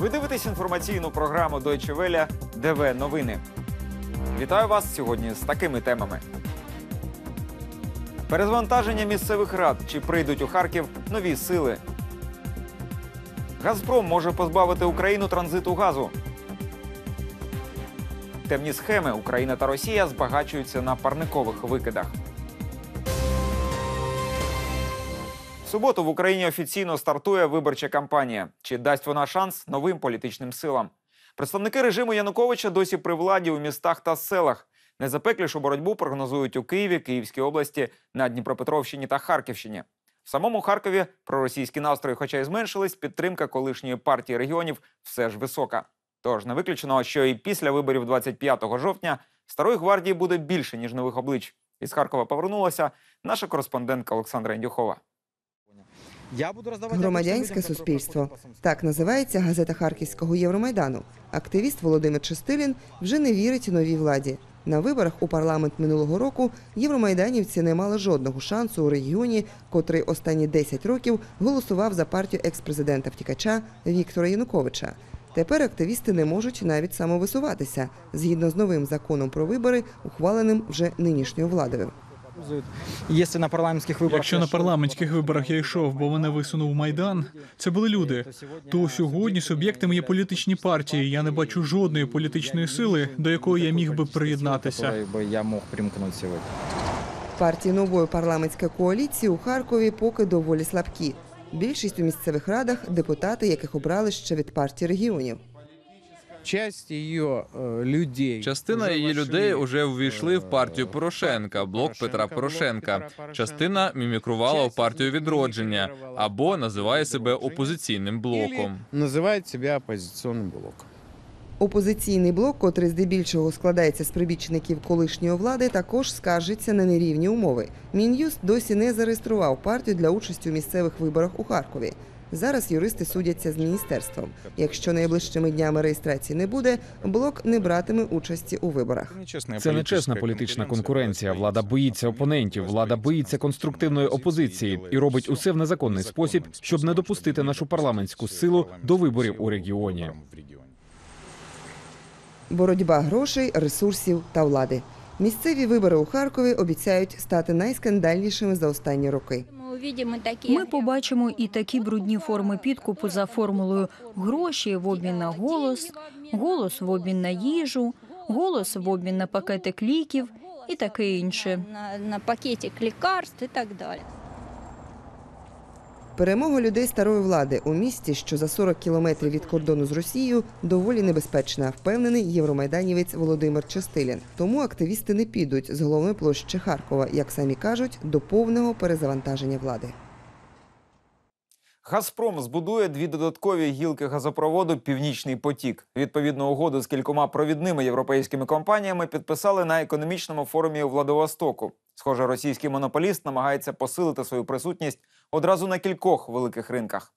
Ви дивитесь інформаційну програму Deutsche Welle ДВ Новини. Вітаю вас сьогодні з такими темами. Перезвантаження місцевих рад. Чи прийдуть у Харків нові сили? Газпром може позбавити Україну транзиту газу. Темні схеми Україна та Росія збагачуються на парникових викидах. Суботу в Україні офіційно стартує виборча кампанія. Чи дасть вона шанс новим політичним силам? Представники режиму Януковича досі при владі у містах та селах. Найзапеклішу боротьбу прогнозують у Києві, Київській області, на Дніпропетровщині та Харківщині. В самому Харкові проросійські настрої, хоча й зменшились, підтримка колишньої партії регіонів все ж висока. Тож не виключено, що і після виборів 25 жовтня старої гвардії буде більше ніж нових облич. Із Харкова повернулася наша кореспондентка Олександра Індюхова. Громадянське суспільство так називається газета Харківського Євромайдану. Активіст Володимир Чистилін вже не вірить новій владі. На виборах у парламент минулого року євромайданівці не мали жодного шансу у регіоні, котрий останні 10 років голосував за партію екс-президента втікача Віктора Януковича. Тепер активісти не можуть навіть самовисуватися згідно з новим законом про вибори, ухваленим вже нинішньою владою. Якщо на парламентських виборах я на йшов, парламентських виборах я йшов, бо мене висунув майдан, це були люди. То сьогодні суб'єктами є політичні партії. Я не бачу жодної політичної сили, до якої я міг би приєднатися. я мог примкнути сьогодні. Партії нової парламентської коаліції у Харкові поки доволі слабкі. Більшість у місцевих радах депутати, яких обрали ще від партії регіонів. Часть її е, людей Частина її людей уже е, увійшли в партію Порошенка, блок Петра Порошенка. Частина мімікрувала в партію відродження або називає себе опозиційним блоком. Називають себе опозиційним блоком. Опозиційний блок, котрий здебільшого складається з прибічників колишньої влади, також скаржиться на нерівні умови. Мін'юст досі не зареєстрував партію для участі у місцевих виборах у Харкові. Зараз юристи судяться з міністерством. Якщо найближчими днями реєстрації не буде, блок не братиме участі у виборах. Це нечесна політична конкуренція. Влада боїться опонентів, влада боїться конструктивної опозиції і робить усе в незаконний спосіб, щоб не допустити нашу парламентську силу до виборів у регіоні. Боротьба грошей, ресурсів та влади. Місцеві вибори у Харкові обіцяють стати найскандальнішими за останні роки. Ми побачимо і такі брудні форми підкупу за формулою гроші в обмін на голос, голос в обмін на їжу, голос в обмін на пакетик ліків і таке інше. на, на пакетик лікарств і так далі. Перемога людей старої влади у місті, що за 40 кілометрів від кордону з Росією, доволі небезпечна, впевнений євромайданівець Володимир Частилін. Тому активісти не підуть з головної площі Харкова, як самі кажуть, до повного перезавантаження влади. Газпром збудує дві додаткові гілки газопроводу Північний потік. Відповідну угоду з кількома провідними європейськими компаніями підписали на економічному форумі у Владивостоку. Схоже, російський монополіст намагається посилити свою присутність одразу на кількох великих ринках.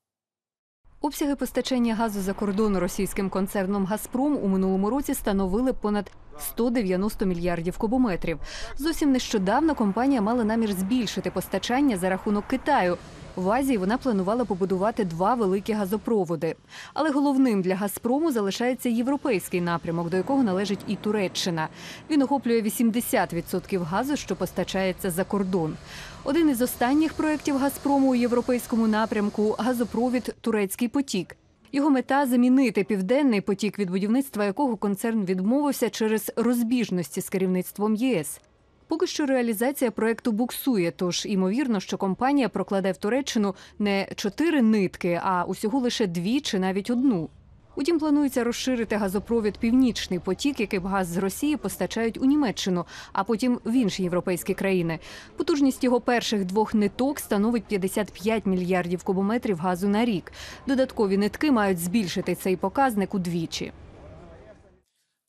Обсяги постачання газу за кордон російським концерном Газпром у минулому році становили понад 190 мільярдів кубометрів. Зовсім нещодавно компанія мала намір збільшити постачання за рахунок Китаю. В Азії вона планувала побудувати два великі газопроводи. Але головним для Газпрому залишається європейський напрямок, до якого належить і Туреччина. Він охоплює 80% газу, що постачається за кордон. Один із останніх проєктів Газпрому у європейському напрямку газопровід Турецький потік. Його мета замінити південний потік, від будівництва якого концерн відмовився через розбіжності з керівництвом ЄС. Поки що реалізація проекту буксує, тож ймовірно, що компанія прокладе в Туреччину не чотири нитки, а усього лише дві чи навіть одну. Утім, планується розширити газопровід Північний потік, який газ з Росії постачають у Німеччину, а потім в інші європейські країни. Потужність його перших двох ниток становить 55 мільярдів кубометрів газу на рік. Додаткові нитки мають збільшити цей показник удвічі.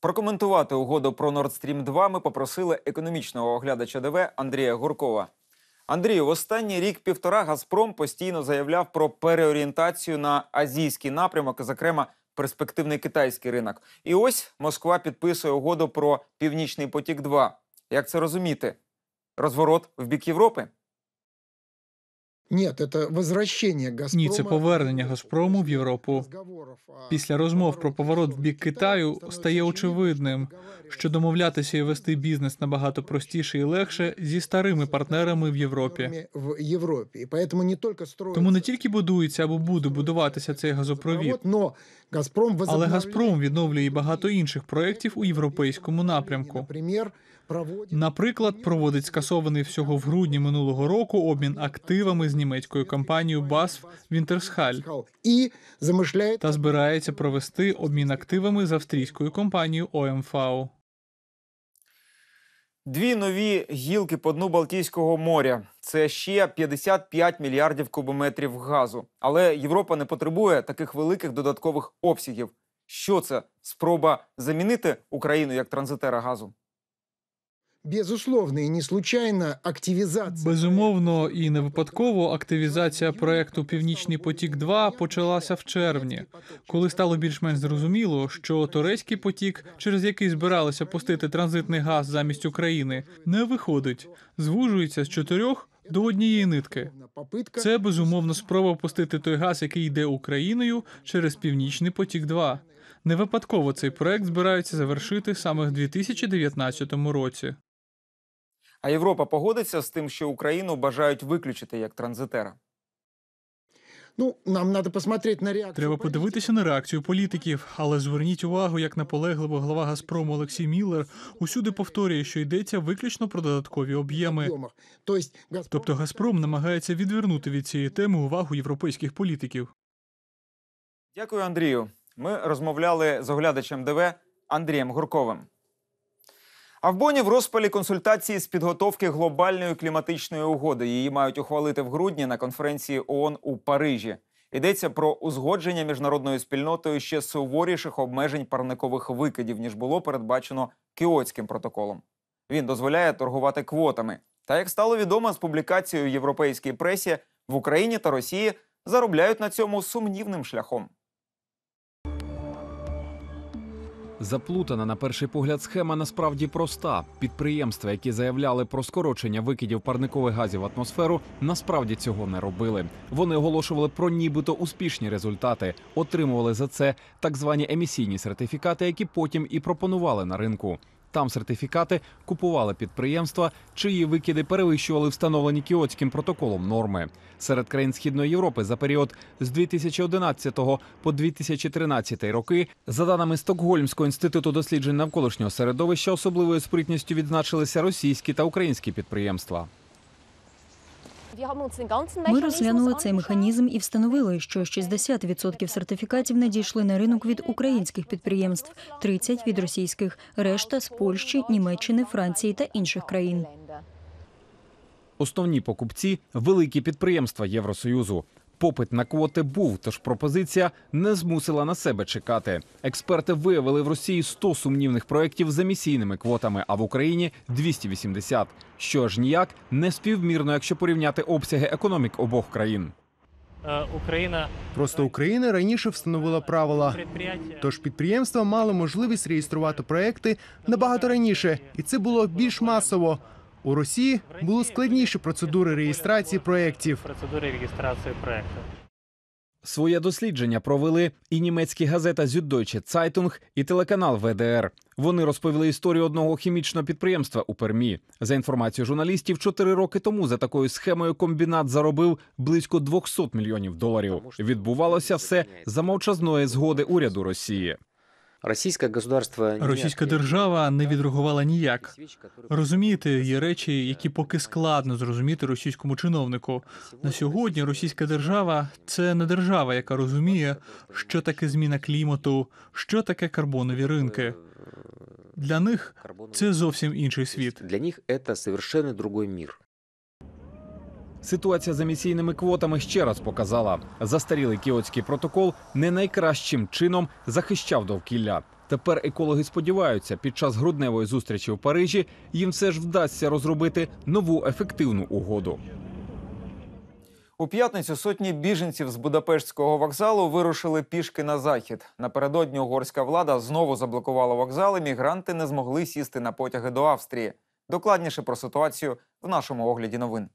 Прокоментувати угоду про Nord Stream 2 ми попросили економічного оглядача ДВ Андрія Гуркова. Андрію, в останній рік-півтора Газпром постійно заявляв про переорієнтацію на азійський напрямок, зокрема, перспективний китайський ринок. І ось Москва підписує угоду про Північний потік 2 Як це розуміти? Розворот в бік Європи? Нет, это возвращение Газпрома. Ні, це повернення Газпрому в Європу. Після розмов про поворот в бік Китаю стає очевидним, що домовлятися і вести бізнес набагато простіше і легше зі старими партнерами в Європі. в только Тому не тільки будується або буде будуватися цей газопровід, но Газпром але Газпром відновлює і багато інших проєктів у європейському напрямку. Например, проводит Наприклад, проводить скасований всього в грудні минулого року обмін активами з німецькою компанією BASF Wintershall и замышляет та збирається провести обмін активами з австрійською компанією OMV. Дві нові гілки по дну Балтійського моря. Це ще 55 мільярдів кубометрів газу. Але Європа не потребує таких великих додаткових обсягів. Що це? Спроба замінити Україну як транзитера газу? Безумовно, і не випадково активізація проекту Північний потік 2 почалася в червні, коли стало більш-менш зрозуміло, що турецький потік, через який збиралися пустити транзитний газ замість України, не виходить, звужується з чотирьох до однієї нитки. Це безумовно спроба пустити той газ, який йде Україною через Північний потік 2 Не випадково цей проект збираються завершити саме в 2019 році. А Європа погодиться з тим, що Україну бажають виключити як транзитера. Ну, нам надо посмотреть на реакцию. Треба подивитися на реакцію політиків, але зверніть увагу, як наполегливо глава Газпрому Олексій Міллер усюди повторює, що йдеться виключно про додаткові об'єми. объемах. То Газпром Тобто Газпром намагається відвернути від цієї теми увагу європейських політиків. Дякую, Андрію. Ми розмовляли з оглядачем ДВ Андрієм Гурковим. А в Боні в розпалі консультації з підготовки глобальної кліматичної угоди. Її мають ухвалити в грудні на конференції ООН у Парижі. Йдеться про узгодження міжнародною спільнотою ще суворіших обмежень парникових викидів, ніж було передбачено Кіотським протоколом. Він дозволяє торгувати квотами. Та як стало відомо з публікацією в європейській пресі, в Україні та Росії заробляють на цьому сумнівним шляхом. Заплутана на перший погляд схема насправді проста. Підприємства, які заявляли про скорочення викидів парникових газів в атмосферу, насправді цього не робили. Вони оголошували про нібито успішні результати, отримували за це так звані емісійні сертифікати, які потім і пропонували на ринку. Там сертифікати купували підприємства, чиї викиди перевищували встановлені кіотським протоколом норми. Серед країн Східної Європи за період з 2011 по 2013 роки, за даними Стокгольмського інституту досліджень навколишнього середовища, особливою спритністю відзначилися російські та українські підприємства. Ми розглянули цей механізм і встановили, що 60% сертифікатів надійшли на ринок від українських підприємств, 30% – від російських, решта з Польщі, Німеччини, Франції та інших країн. Основні покупці великі підприємства Євросоюзу. Попит на квоти був, тож пропозиція не змусила на себе чекати. Експерти виявили в Росії 100 сумнівних проєктів з емісійними квотами, а в Україні 280. Що ж ніяк не співмірно, якщо порівняти обсяги економік обох країн. Україна Просто Україна раніше встановила правила. Тож підприємства мали можливість реєструвати проекти набагато раніше, і це було більш масово. У Росії були складніші процедури реєстрації проєктів. процедури реєстрації проекту. Своє дослідження провели і німецькі газета Süddeutsche Zeitung, і телеканал ВДР. Вони розповіли історію одного хімічного підприємства у Пермі. За інформацією журналістів, чотири роки тому за такою схемою комбінат заробив близько 200 мільйонів доларів. Відбувалося все за мовчазної згоди уряду Росії. Російське государство Російська держава не відреагувала ніяк. Розумієте, є речі, які поки складно зрозуміти російському чиновнику. На сьогодні російська держава це не держава, яка розуміє, що таке зміна клімату, що таке карбонові ринки. Для них це зовсім інший світ. Для них це совершенно другой мир. Ситуація з емісійними квотами ще раз показала, застарілий кіотський протокол не найкращим чином захищав довкілля. Тепер екологи сподіваються, під час грудневої зустрічі у Парижі їм все ж вдасться розробити нову ефективну угоду. У п'ятницю сотні біженців з Будапештського вокзалу вирушили пішки на захід. Напередодні угорська влада знову заблокувала вокзали. Мігранти не змогли сісти на потяги до Австрії. Докладніше про ситуацію в нашому огляді новин.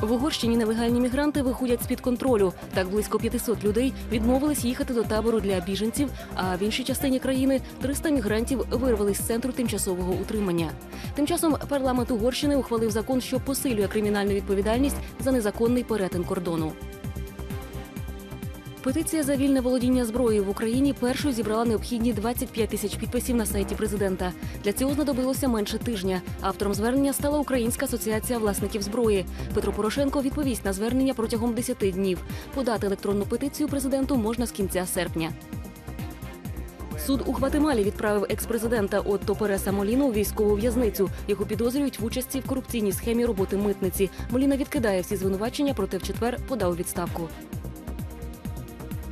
В Угорщині нелегальні мігранти виходять з-під контролю. Так близько 500 людей відмовились їхати до табору для біженців. А в іншій частині країни 300 мігрантів вирвались з центру тимчасового утримання. Тим часом парламент Угорщини ухвалив закон, що посилює кримінальну відповідальність за незаконний перетин кордону. Петиція за вільне володіння зброєю в Україні першою зібрала необхідні 25 тисяч підписів на сайті президента. Для цього знадобилося менше тижня. Автором звернення стала Українська асоціація власників зброї. Петро Порошенко відповість на звернення протягом 10 днів. Подати електронну петицію президенту можна з кінця серпня. Суд у Гватемалі відправив експрезидента Отто Переса Моліну у військову в'язницю, яку підозрюють в участі в корупційній схемі роботи митниці. Моліна відкидає всі звинувачення, проте в четвер подав відставку.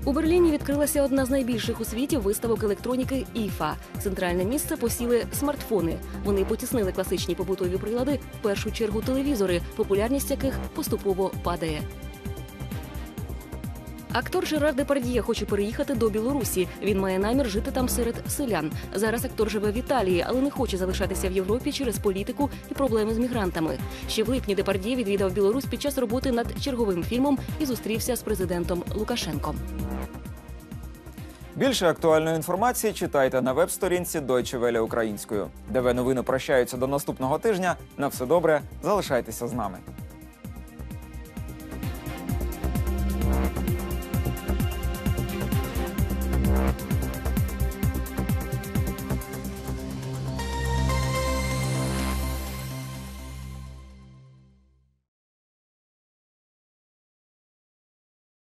У Берліні відкрилася одна з найбільших у світі виставок електроніки ІФА. Центральне місце посіли смартфони. Вони потіснили класичні побутові прилади, в першу чергу телевізори, популярність яких поступово падає. Актор Жерар Депардіє хоче переїхати до Білорусі. Він має намір жити там серед селян. Зараз актор живе в Італії, але не хоче залишатися в Європі через політику і проблеми з мігрантами. Ще в липні Депардіє відвідав Білорусь під час роботи над черговим фільмом і зустрівся з президентом Лукашенком. Більше актуальної інформації читайте на веб-сторінці Deutsche Welle українською, де новини прощаються до наступного тижня. На все добре, залишайтеся з нами.